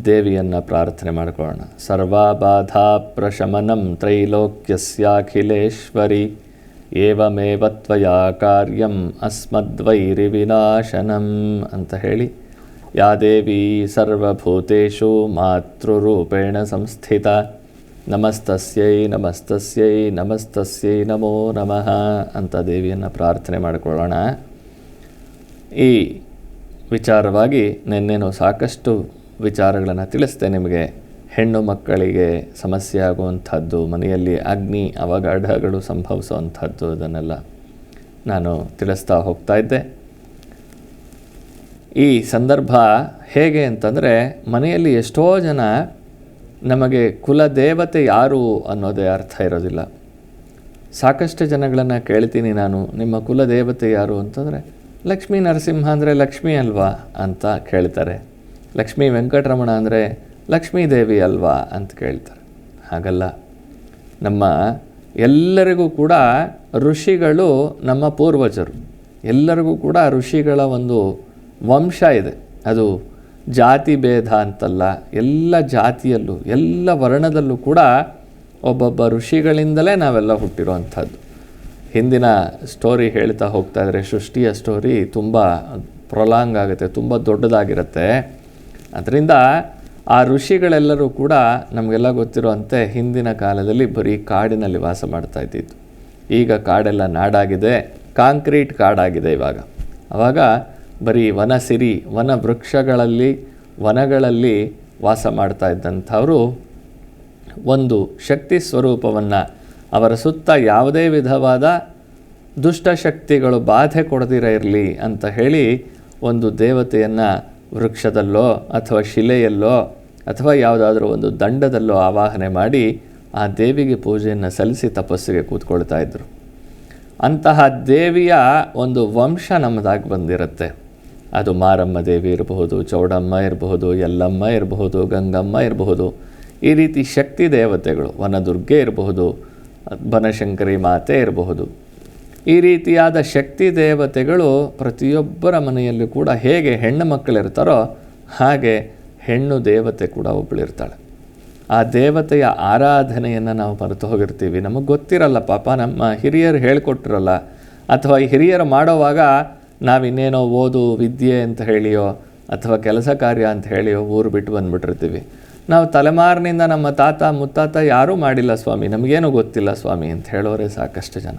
ದೇವಿಯನ್ನು ಪ್ರಾರ್ಥನೆ ಮಾಡಿಕೊಳ್ಳೋಣ. ಸರ್ವಾಬಾಧಾ ಪ್ರಶಮನಂ ತ್ರೈಲೋಕ್ಯಸ್ಯಾಖಿಲೇಶ್ವರಿ ಏವಮೇವ ತ್ವಯಾ ಕಾರ್ಯಂ ಅಸ್ಮದ್ವೈರಿ ವಿನಾಶನಂ ಅಂತ ಹೇಳಿ, ಯಾ ದೇವಿ ಸರ್ವಭೂತೇಷು ಮಾತೃರೂಪೇಣ ಸಂಸ್ಥಿತ, ನಮಸ್ತಸ್ಯೈ ನಮಸ್ತಸ್ಯೈ ನಮಸ್ತಸ್ಯೈ ನಮೋ ನಮಃ ಅಂತ ದೇವಿಯನ್ನು ಪ್ರಾರ್ಥನೆ ಮಾಡಿಕೊಳ್ಳೋಣ. ಈ ವಿಚಾರವಾಗಿ ನಿನ್ನೆನೂ ಸಾಕಷ್ಟು ವಿಚಾರಗಳನ್ನು ತಿಳಿಸ್ತೆ ನಿಮಗೆ. ಹೆಣ್ಣು ಮಕ್ಕಳಿಗೆ ಸಮಸ್ಯೆ ಆಗುವಂಥದ್ದು, ಮನೆಯಲ್ಲಿ ಅಗ್ನಿ ಅವಘಡಗಳು ಸಂಭವಿಸುವಂಥದ್ದು ಇದನ್ನೆಲ್ಲ ನಾನು ತಿಳಿಸ್ತಾ ಹೋಗ್ತಾ ಇದ್ದೆ. ಈ ಸಂದರ್ಭ ಹೇಗೆ ಅಂತಂದರೆ, ಮನೆಯಲ್ಲಿ ಎಷ್ಟೋ ಜನ ನಮಗೆ ಕುಲದೇವತೆ ಯಾರು ಅನ್ನೋದೇ ಅರ್ಥ ಇರೋದಿಲ್ಲ. ಸಾಕಷ್ಟು ಜನಗಳನ್ನು ಕೇಳ್ತೀನಿ ನಾನು, ನಿಮ್ಮ ಕುಲದೇವತೆ ಯಾರು ಅಂತಂದರೆ, ಲಕ್ಷ್ಮೀ ನರಸಿಂಹ ಅಂದರೆ ಲಕ್ಷ್ಮಿ ಅಲ್ವಾ ಅಂತ ಕೇಳ್ತಾರೆ. ಲಕ್ಷ್ಮೀ ವೆಂಕಟರಮಣ ಅಂದರೆ ಲಕ್ಷ್ಮೀ ದೇವಿ ಅಲ್ವಾ ಅಂತ ಕೇಳ್ತಾರೆ. ಹಾಗಲ್ಲ. ನಮ್ಮ ಎಲ್ಲರಿಗೂ ಕೂಡ ಋಷಿಗಳು ನಮ್ಮ ಪೂರ್ವಜರು. ಎಲ್ಲರಿಗೂ ಕೂಡ ಋಷಿಗಳ ಒಂದು ವಂಶ ಇದೆ. ಅದು ಜಾತಿ ಭೇದ ಅಂತಲ್ಲ, ಎಲ್ಲ ಜಾತಿಯಲ್ಲೂ, ಎಲ್ಲ ವರ್ಣದಲ್ಲೂ ಕೂಡ ಒಬ್ಬೊಬ್ಬ ಋಷಿಗಳಿಂದಲೇ ನಾವೆಲ್ಲ ಹುಟ್ಟಿರುವಂಥದ್ದು. ಹಿಂದಿನ ಸ್ಟೋರಿ ಹೇಳ್ತಾ ಹೋಗ್ತಾ ಇದ್ದರೆ ಸೃಷ್ಟಿಯ ಸ್ಟೋರಿ ತುಂಬ ಪ್ರೊಲಾಂಗ್ ಆಗುತ್ತೆ, ತುಂಬ ದೊಡ್ಡದಾಗಿರುತ್ತೆ. ಅದರಿಂದ ಆ ಋಷಿಗಳೆಲ್ಲರೂ ಕೂಡ ನಮಗೆಲ್ಲ ಗೊತ್ತಿರುವಂತೆ ಹಿಂದಿನ ಕಾಲದಲ್ಲಿ ಬರೀ ಕಾಡಿನಲ್ಲಿ ವಾಸ ಮಾಡ್ತಾ ಇದ್ದಿದ್ದು. ಈಗ ಕಾಡೆಲ್ಲ ನಾಡಾಗಿದೆ, ಕಾಂಕ್ರೀಟ್ ಕಾಡಾಗಿದೆ ಇವಾಗ. ಆವಾಗ ಬರೀ ವನ ಸಿರಿ, ವನ ವೃಕ್ಷಗಳಲ್ಲಿ, ವನಗಳಲ್ಲಿ ವಾಸ ಮಾಡ್ತಾ ಇದ್ದಂಥವರು ಒಂದು ಶಕ್ತಿ ಸ್ವರೂಪವನ್ನು ಅವರ ಸುತ್ತ ಯಾವುದೇ ವಿಧವಾದ ದುಷ್ಟಶಕ್ತಿಗಳು ಬಾಧೆ ಕೊಡದಿರ ಇರಲಿ ಅಂತ ಹೇಳಿ ಒಂದು ದೇವತೆಯನ್ನು ವೃಕ್ಷದಲ್ಲೋ ಅಥವಾ ಶಿಲೆಯಲ್ಲೋ ಅಥವಾ ಯಾವುದಾದ್ರೂ ಒಂದು ದಂಡದಲ್ಲೋ ಆವಾಹನೆ ಮಾಡಿ ಆ ದೇವಿಗೆ ಪೂಜೆಯನ್ನು ಸಲ್ಲಿಸಿ ತಪಸ್ಸಿಗೆ ಕೂತ್ಕೊಳ್ತಾ ಇದ್ದರು ಅಂತಹ ದೇವಿಯ ಒಂದು ವಂಶ ನಮ್ಮದಾಗಿ ಬಂದಿರುತ್ತೆ. ಅದು ಮಾರಮ್ಮ ದೇವಿ ಇರಬಹುದು, ಚೌಡಮ್ಮ ಇರಬಹುದು, ಯಲ್ಲಮ್ಮ ಇರಬಹುದು, ಗಂಗಮ್ಮ ಇರಬಹುದು. ಈ ರೀತಿ ಶಕ್ತಿ ದೇವತೆಗಳು, ವನದುರ್ಗೆ ಇರಬಹುದು, ಬನಶಂಕರಿ ಮಾತೆ ಇರಬಹುದು. ಈ ರೀತಿಯಾದ ಶಕ್ತಿ ದೇವತೆಗಳು ಪ್ರತಿಯೊಬ್ಬರ ಮನೆಯಲ್ಲೂ ಕೂಡ ಹೇಗೆ ಹೆಣ್ಣು ಮಕ್ಕಳಿರ್ತಾರೋ ಹಾಗೆ ಹೆಣ್ಣು ದೇವತೆ ಕೂಡ ಒಬ್ಬಳಿರ್ತಾಳೆ ಆ ದೇವತೆಯ ಆರಾಧನೆಯನ್ನು ನಾವು ಮರೆತು ಹೋಗಿರ್ತೀವಿ. ನಮಗೆ ಗೊತ್ತಿರಲ್ಲ ಪಾಪ, ನಮ್ಮ ಹಿರಿಯರು ಹೇಳಿಕೊಟ್ಟಿರಲ್ಲ ಅಥವಾ ಈ ಹಿರಿಯರು ಮಾಡೋವಾಗ ನಾವಿನ್ನೇನೋ ಓದು, ವಿದ್ಯೆ ಅಂತ ಹೇಳಿಯೋ, ಅಥವಾ ಕೆಲಸ ಕಾರ್ಯ ಅಂತ ಹೇಳಿಯೋ ಊರು ಬಿಟ್ಟು ಬಂದುಬಿಟ್ಟಿರ್ತೀವಿ. ನಾವು ತಲೆಮಾರಿನಿಂದ ನಮ್ಮ ತಾತ, ಮುತ್ತಾತ ಯಾರೂ ಮಾಡಿಲ್ಲ ಸ್ವಾಮಿ. ನಮಗೇನು ಗೊತ್ತಿಲ್ಲ ಸ್ವಾಮಿ ಅಂತ ಹೇಳೋರೆ ಸಾಕಷ್ಟು ಜನ.